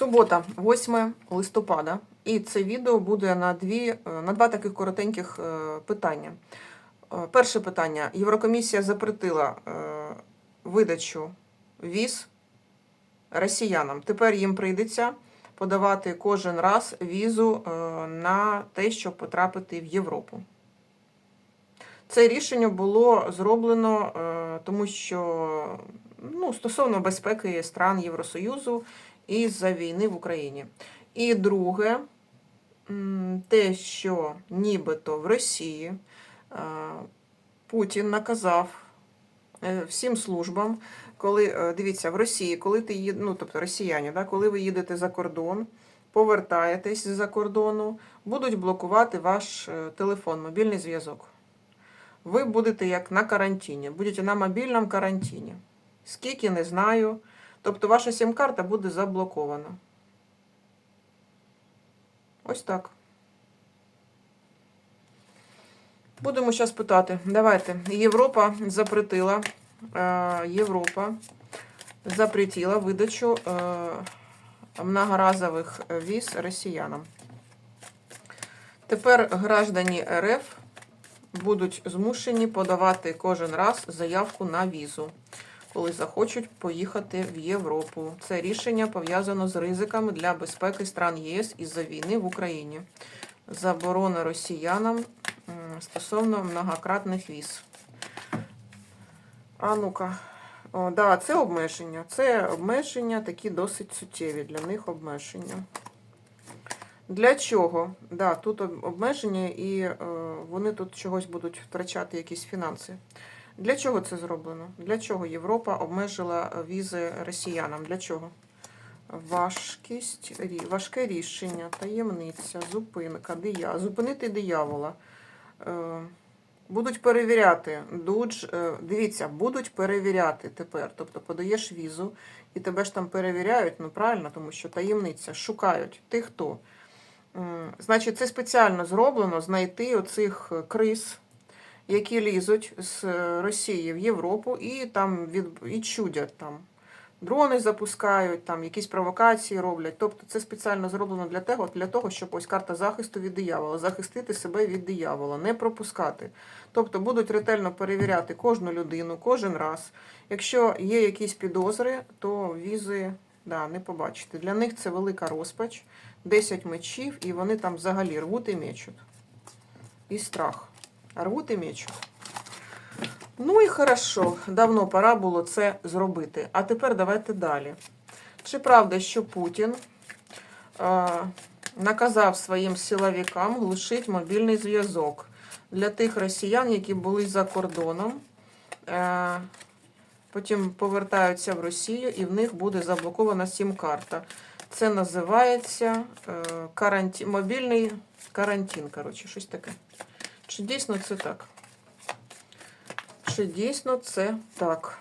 Субота, 8 листопада. І це відео буде на, дві, е, на два таких коротеньких е, питання. Е, Перше питання. Єврокомісія запретила видачу віз росіянам. Тепер їм прийдеться подавати кожен раз візу на те, щоб потрапити в Європу. Це рішення було зроблено, тому що ну, стосовно безпеки стран Євросоюзу і за війни в Україні. І друге, те, що нібито в Росії е, Путін наказав е, всім службам, коли е, дивіться, в Росії, коли ти їд, ну тобто росіяни, да, коли ви їдете за кордон, повертаєтесь з-за кордону, будуть блокувати ваш телефон, мобільний зв'язок. Ви будете як на карантині, будете на мобільному карантині. Скільки не знаю. Тобто ваша сім-карта буде заблокована. Ось так. Будемо зараз питати. Давайте. Європа запретила. е, Європа запретила видачу е, многоразових віз росіянам. Тепер граждані РФ будуть змушені подавати кожен раз заявку на візу, коли захочуть поїхати в Європу. Це рішення пов'язано з ризиками для безпеки стран єС із-за війни в Україні. Заборона росіянам стосовно многократних віз. А ну-ка. Да, це обмеження. Це обмеження такі досить суттєві для них обмеження. Для чого? Да, тут обмеження і е, вони тут чогось будуть втрачати якісь фінанси. Для чого це зроблено? Для чого Європа обмежила е, візи росіянам? Для чого? Важкість, важке рішення, таємниця, зупинка, дия, зупинити диявола. Е, Будуть перевіряти. Дудж, е, дивіться, будуть перевіряти тепер. Тобто подаєш візу, і тебе ж там перевіряють, ну правильно, тому що таємниця, шукають. Ти хто? Значить, це спеціально зроблено знайти оцих криз, які лізуть з е, Росії в Європу і там від і чудять там. Дрони запускають, там якісь провокації роблять. Тобто це спеціально зроблено для того, для того, щоб ось карта захисту від диявола, захистити себе від диявола, не пропускати. Тобто будуть ретельно перевіряти кожну людину, кожен раз. Якщо є якісь підозри, то візи да, не побачите. Для них це велика розпач, 10 мечів, і вони там взагалі рвуть і мечуть. І страх. Рвуть і мечуть. Ну і хорошо, давно пора було це зробити. А тепер давайте далі. Чи правда, що Путін е, наказав своїм силовикам глушити мобільний зв'язок для тих росіян, які були за кордоном, е, потім повертаються в Росію і в них буде заблокована сім-карта. Це називається е, каранті... мобільний карантин. Коротше, щось таке. Чи дійсно це так? Чи дійсно це так?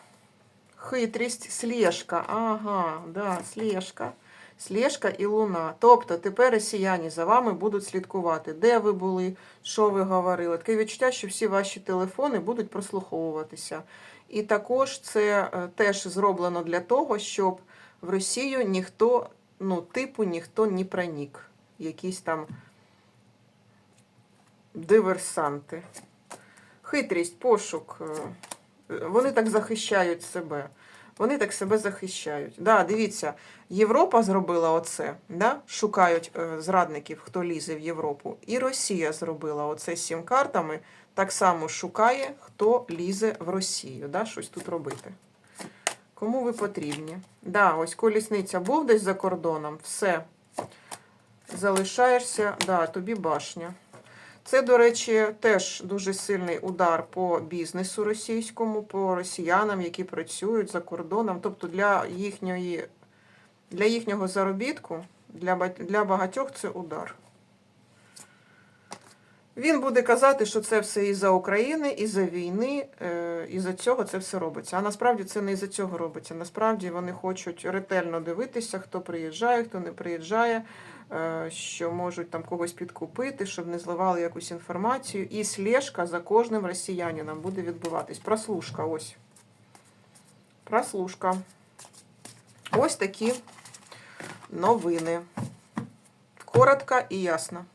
Хитрість, слежка. Ага, да, слежка. Слежка і луна. Тобто тепер росіяни за вами будуть слідкувати, де ви були, що ви говорили. Таке відчуття, що всі ваші телефони будуть прослуховуватися. І також це е, теж зроблено для того, щоб в Росію ніхто, ну, типу, ніхто не пронік. Якісь там диверсанти. Хитрість, пошук. е, Вони так захищають себе. Вони так себе захищають. Да, дивіться, Європа зробила оце, да? шукають е, зрадників, хто лізе в Європу. І Росія зробила оце сім картами, так само шукає, хто лізе в Росію. Да? Щось тут робити. Кому ви потрібні? Да, ось колісниця був десь за кордоном, все. Залишаєшся, да, тобі башня. Це, до речі, теж дуже сильний удар по бізнесу російському, по росіянам, які працюють за кордоном. Тобто для їхньої, для їхнього заробітку, для, для багатьох це удар. Він буде казати, що це все із-за України, із-за війни, е, із-за цього це все робиться. А насправді це не із-за цього робиться. Насправді вони хочуть ретельно дивитися, хто приїжджає, хто не приїжджає, що можуть там когось підкупити, щоб не зливали якусь інформацію. І слежка за кожним росіянином буде відбуватись. Прослушка, ось. Прослушка. Ось такі новини. Коротко і ясно.